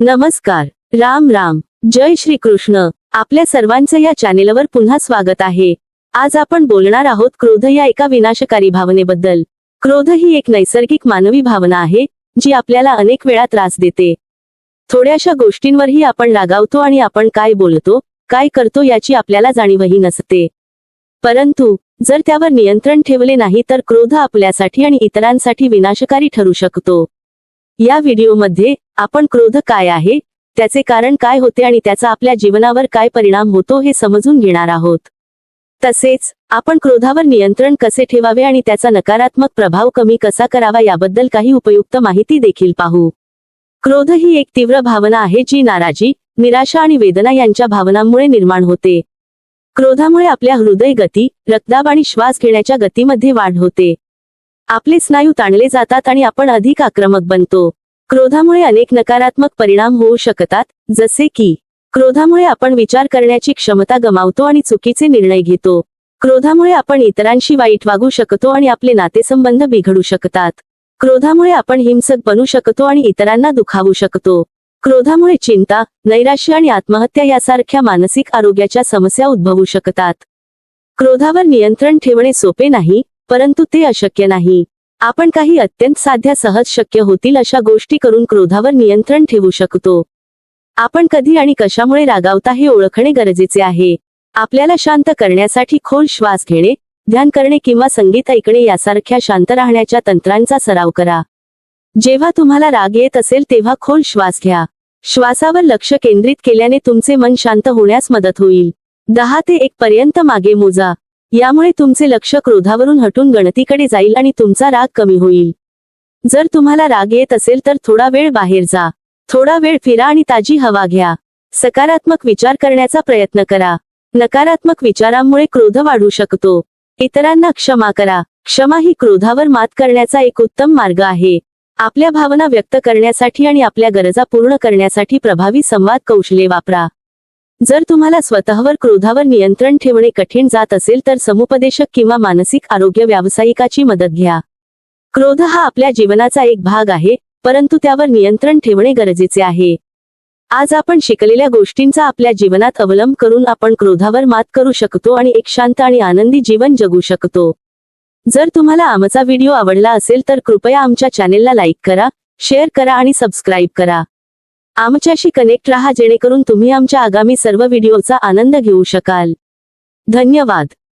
नमस्कार. राम राम. जय श्री कृष्ण आपल्या सर्वांचं या चॅनेलवर पुन्हा स्वागत आहे. आज आपण बोलणार आहोत क्रोध या एका विनाशकारी भावनेबद्दल. क्रोध ही एक नैसर्गिक मानवी भावना आहे जी आपल्याला अनेक वेळा त्रास देते. थोड्याशा गोष्टींवरही आपण रागावतो आणि आपण काय बोलतो काय करतो याची आपल्याला जाणीवही नसते. परंतु जर त्यावर नियंत्रण ठेवले नाही तर क्रोध आपल्यासाठी आणि इतरांसाठी विनाशकारी ठरू शकतो. या व्हिडिओमध्ये आपण क्रोध काय आहे त्याचे कारण काय होते आणि त्याचा आपल्या जीवनावर काय परिणाम होतो हे समजून घेणार आहोत. तसेच आपण क्रोधावर नियंत्रण कसे ठेवावे आणि त्याचा नकारात्मक प्रभाव कमी कसा करावा याबद्दल काही उपयुक्त माहिती देखील पाहू. क्रोध ही एक तीव्र भावना आहे जी नाराजी निराशा आणि वेदना यांच्या भावनांमुळे निर्माण होते. क्रोधामुळे आपल्या हृदय गती रक्तदाब आणि श्वास घेण्याच्या गतीमध्ये वाढ होते. आपले स्नायू ताणले जातात आणि आपण अधिक आक्रमक बनतो. क्रोधामुळे अनेक नकारात्मक परिणाम होऊ शकतात जसे की क्रोधामुळे आपण विचार करण्याची क्षमता गमावतो आणि चुकीचे निर्णय घेतो. क्रोधामुळे आपण इतरांशी वाईट वागू शकतो आणि आपले नातेसंबंध बिघडू शकतात. क्रोधामुळे आपण हिंसक बनू शकतो आणि इतरांना दुखावू शकतो. क्रोधामुळे चिंता नैराश्य आणि आत्महत्या यासारख्या मानसिक आरोग्याच्या समस्या उद्भवू शकतात. क्रोधावर नियंत्रण ठेवणे सोपे नाही परंतु ते अशक्य नाही. आपण काही अत्यंत साध्या सहज शक्य होतील अशा गोष्टी करून क्रोधावर नियंत्रण ठेवू शकतो. आपण कधी आणि कशामुळे रागावता हे ओळखणे गरजेचे आहे. आपल्याला शांत करण्यासाठी खोल श्वास घेणे ध्यान करणे किंवा संगीत ऐकणे यासारख्या शांत राहण्याच्या तंत्रांचा सराव करा. जेव्हा तुम्हाला राग येत असेल तेव्हा खोल श्वास घ्या. श्वासावर लक्ष केंद्रित केल्याने तुमचे मन शांत होण्यास मदत होईल. दहा ते एक पर्यंत मागे मोजा. यामुळे तुमचे लक्ष क्रोधावरून हटून गणतीकडे जाईल आणि तुमचा राग कमी होईल. जर तुम्हाला राग येत असेल तर थोडा वेळ बाहेर जा. थोडा वेळ फिरा आणि ताजी हवा घ्या. सकारात्मक विचार करण्याचा प्रयत्न करा. नकारात्मक विचारांमुळे क्रोध वाढू शकतो. इतरांना क्षमा करा. क्षमा ही क्रोधावर मात करण्याचा एक उत्तम मार्ग आहे. आपल्या भावना व्यक्त करण्यासाठी आणि आपल्या गरजा पूर्ण करण्यासाठी प्रभावी संवाद कौशल्ये वापरा. जर तुम्हाला स्वतःवर क्रोधावर नियंत्रण ठेवणे कठीण जात असेल तर समुपदेशक किंवा मानसिक आरोग्य व्यावसायिकाची मदत घ्या. क्रोध हा आपल्या जीवनाचा एक भाग आहे परंतु त्यावर नियंत्रण ठेवणे गरजेचे आहे. आज आपण शिकलेल्या गोष्टींचा आपल्या जीवनात अवलंब करून आपण क्रोधावर मात करू शकतो आणि एक शांत आणि आनंदी जीवन जगू शकतो. जर तुम्हाला आमचा व्हिडिओ आवडला असेल तर कृपया आमच्या चॅनेलला लाईक करा शेअर करा आणि सबस्क्राईब करा. आमच्याशी कनेक्ट राहा जेणेकरून तुम्ही आमच्या आगामी सर्व व्हिडिओचा आनंद घेऊ शकाल. धन्यवाद.